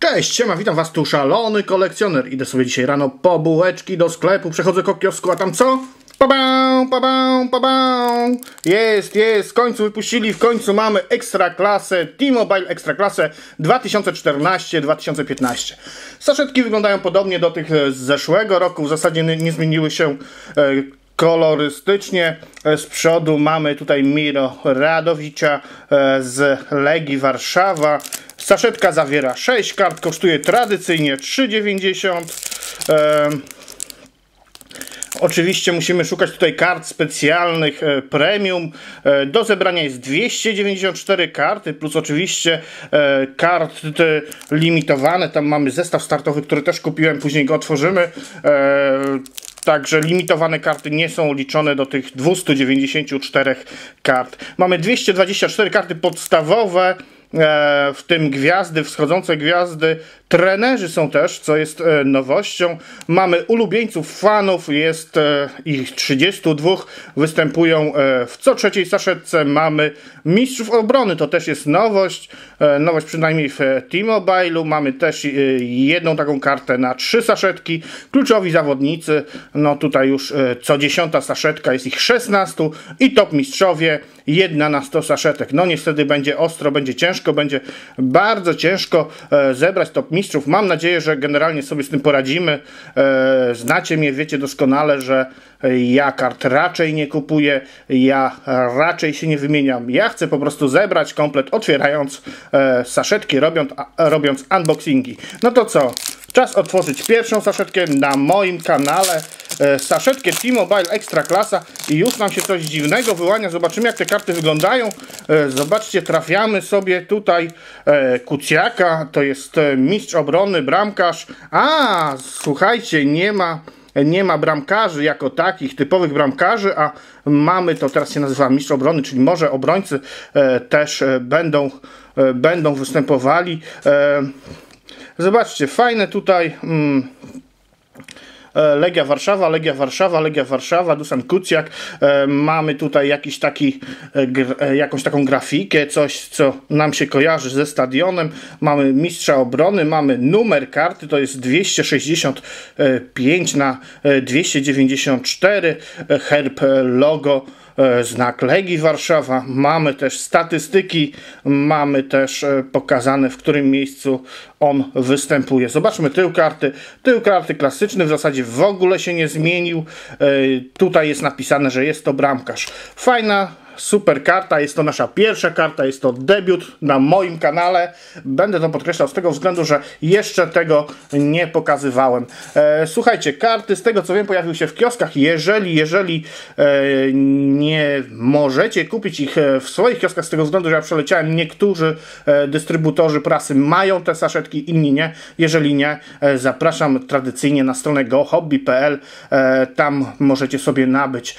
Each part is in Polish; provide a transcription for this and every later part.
Cześć, siema, witam was tu, szalony kolekcjoner. Idę sobie dzisiaj rano po bułeczki do sklepu, przechodzę ko kiosku, a tam co? Pabam, pabam, pabam. Jest, jest, w końcu wypuścili, w końcu mamy Ekstraklasę, T-Mobile Ekstraklasę 2014-2015. Saszetki wyglądają podobnie do tych z zeszłego roku, w zasadzie nie, nie zmieniły się e, kolorystycznie. E, Z przodu mamy tutaj Miro Radowicza e, z Legii Warszawa. Saszetka zawiera 6 kart, kosztuje tradycyjnie 3,90. E, Oczywiście musimy szukać tutaj kart specjalnych e, premium. E, do zebrania jest 294 karty, plus oczywiście e, karty limitowane. Tam mamy zestaw startowy, który też kupiłem, później go otworzymy. E, Także limitowane karty nie są liczone do tych 294 kart. Mamy 224 karty podstawowe, e, w tym gwiazdy, wschodzące gwiazdy. Trenerzy są też, co jest e, nowością. Mamy ulubieńców, fanów, jest e, ich 32, występują e, w co trzeciej saszetce. Mamy mistrzów obrony, to też jest nowość. Nowość przynajmniej w T-Mobile'u. Mamy też jedną taką kartę na trzy saszetki. Kluczowi zawodnicy, no tutaj już co dziesiąta saszetka, jest ich 16 i top mistrzowie, jedna na 100 saszetek. No niestety będzie ostro, będzie ciężko, będzie bardzo ciężko zebrać top mistrzów. Mam nadzieję, że generalnie sobie z tym poradzimy. E, Znacie mnie, wiecie doskonale, że ja kart raczej nie kupuję, ja raczej się nie wymieniam. Ja chcę po prostu zebrać komplet, otwierając e, saszetki, robiąc, robiąc unboxingi. No to co? Czas otworzyć pierwszą saszetkę na moim kanale. E, Saszetkę T-Mobile Extra Klasa i już nam się coś dziwnego wyłania. Zobaczymy jak te karty wyglądają. E, Zobaczcie, trafiamy sobie tutaj e, Kucjaka, to jest mistrz obrony, bramkarz. A, słuchajcie, nie ma nie ma bramkarzy jako takich, typowych bramkarzy, a mamy to teraz się nazywa mistrz obrony, czyli może obrońcy e, też e, będą, e, będą występowali. E, zobaczcie, fajne tutaj. Mm, E, Legia Warszawa, Legia Warszawa, Legia Warszawa, Dusan Kucjak. E, Mamy tutaj jakiś taki, e, jakąś taką grafikę, coś co nam się kojarzy ze stadionem. Mamy mistrza obrony, mamy numer karty, to jest 265 na e, 294, e, herb logo znak Legii Warszawa. Mamy też statystyki, mamy też e, pokazane, w którym miejscu on występuje. Zobaczmy tył karty. Tył karty klasyczny w zasadzie w ogóle się nie zmienił. E, Tutaj jest napisane, że jest to bramkarz. Fajna super karta, jest to nasza pierwsza karta, jest to debiut na moim kanale. Będę to podkreślał z tego względu, że jeszcze tego nie pokazywałem. E, słuchajcie, karty z tego co wiem pojawiły się w kioskach. Jeżeli, jeżeli e, nie możecie kupić ich e, w swoich kioskach z tego względu, że ja przeleciałem, niektórzy e, dystrybutorzy prasy mają te saszetki, inni nie. Jeżeli nie, e, zapraszam tradycyjnie na stronę gohobby.pl. E, Tam możecie sobie nabyć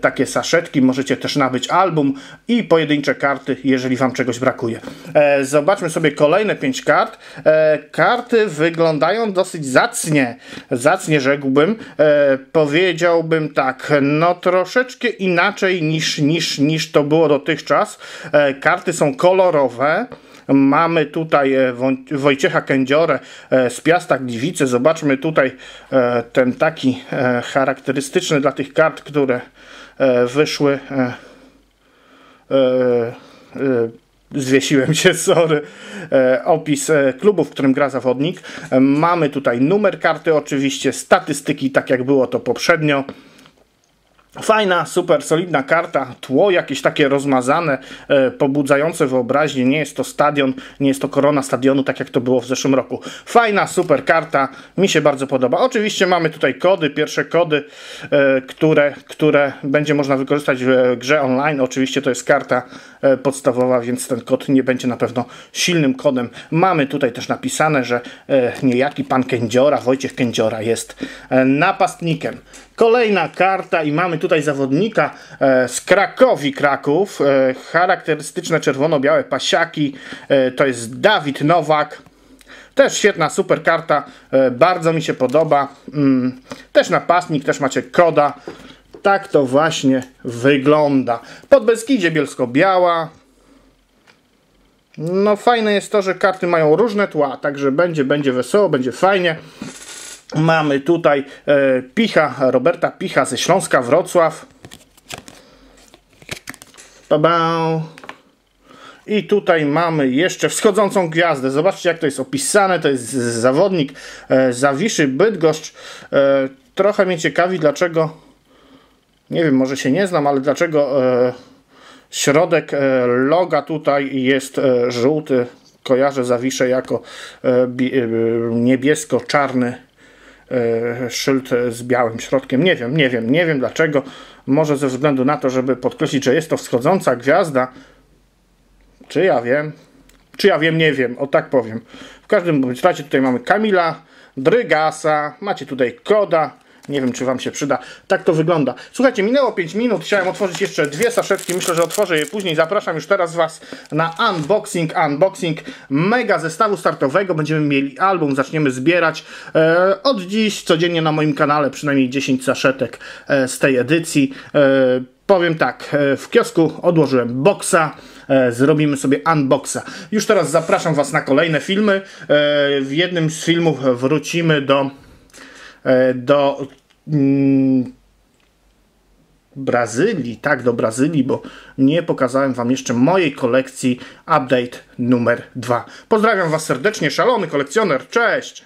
takie saszetki, możecie też nabyć album i pojedyncze karty, jeżeli Wam czegoś brakuje. E, Zobaczmy sobie kolejne 5 kart. E, Karty wyglądają dosyć zacnie. Zacnie rzekłbym. E, Powiedziałbym tak, no troszeczkę inaczej niż, niż, niż to było dotychczas. E, Karty są kolorowe. Mamy tutaj e, Woj- Wojciecha Kędziorę e, z Piasta Gliwice. Zobaczmy tutaj ten taki charakterystyczny dla tych kart, które wyszły. E, e, Zwiesiłem się, sorry. E, opis klubu, w którym gra zawodnik. Mamy tutaj numer karty, oczywiście, statystyki, tak jak było to poprzednio. Fajna, super solidna karta, tło jakieś takie rozmazane, e, pobudzające wyobraźnię. Nie jest to stadion, nie jest to korona stadionu, tak jak to było w zeszłym roku. Fajna, super karta, mi się bardzo podoba. Oczywiście mamy tutaj kody, pierwsze kody, e, które, które będzie można wykorzystać w grze online. Oczywiście to jest karta e, podstawowa, więc ten kod nie będzie na pewno silnym kodem. Mamy tutaj też napisane, że e, niejaki pan Kędziora, Wojciech Kędziora jest e, napastnikiem. Kolejna karta i mamy tutaj zawodnika e, z Krakowi Kraków. E, charakterystyczne czerwono-białe pasiaki. E, to jest Dawid Nowak. Też świetna, super karta. Bardzo mi się podoba. Mm, też napastnik, też macie koda. Tak to właśnie wygląda. Pod Beskidzie Bielsko-Biała. No fajne jest to, że karty mają różne tła, także będzie, będzie wesoło, będzie fajnie. Mamy tutaj e, Picha, Roberta Picha ze Śląska, Wrocław. Babę. I tutaj mamy jeszcze wschodzącą gwiazdę. Zobaczcie, jak to jest opisane. To jest zawodnik e, Zawiszy Bydgoszcz. E, trochę mnie ciekawi, dlaczego. Nie wiem, może się nie znam, ale dlaczego środek loga tutaj jest żółty. Kojarzę Zawiszę jako bi, niebiesko-czarny szyld z białym środkiem. Nie wiem, nie wiem, nie wiem dlaczego. Może ze względu na to, żeby podkreślić, że jest to wschodząca gwiazda. Czy ja wiem? Czy ja wiem, nie wiem, o tak powiem. W każdym razie tutaj mamy Kamila, Drygasa, macie tutaj koda. Nie wiem, czy Wam się przyda. Tak to wygląda. Słuchajcie, minęło 5 minut. Chciałem otworzyć jeszcze dwie saszetki. Myślę, że otworzę je później. Zapraszam już teraz Was na unboxing. Unboxing mega zestawu startowego. Będziemy mieli album, zaczniemy zbierać. E, od dziś codziennie na moim kanale przynajmniej 10 saszetek e, z tej edycji. E, powiem tak, e, w kiosku odłożyłem boksa e, zrobimy sobie unboxa. Już teraz zapraszam Was na kolejne filmy. E, W jednym z filmów wrócimy do do mm, Brazylii, tak, do Brazylii, bo nie pokazałem Wam jeszcze mojej kolekcji update numer 2. Pozdrawiam Was serdecznie, szalony kolekcjoner, cześć!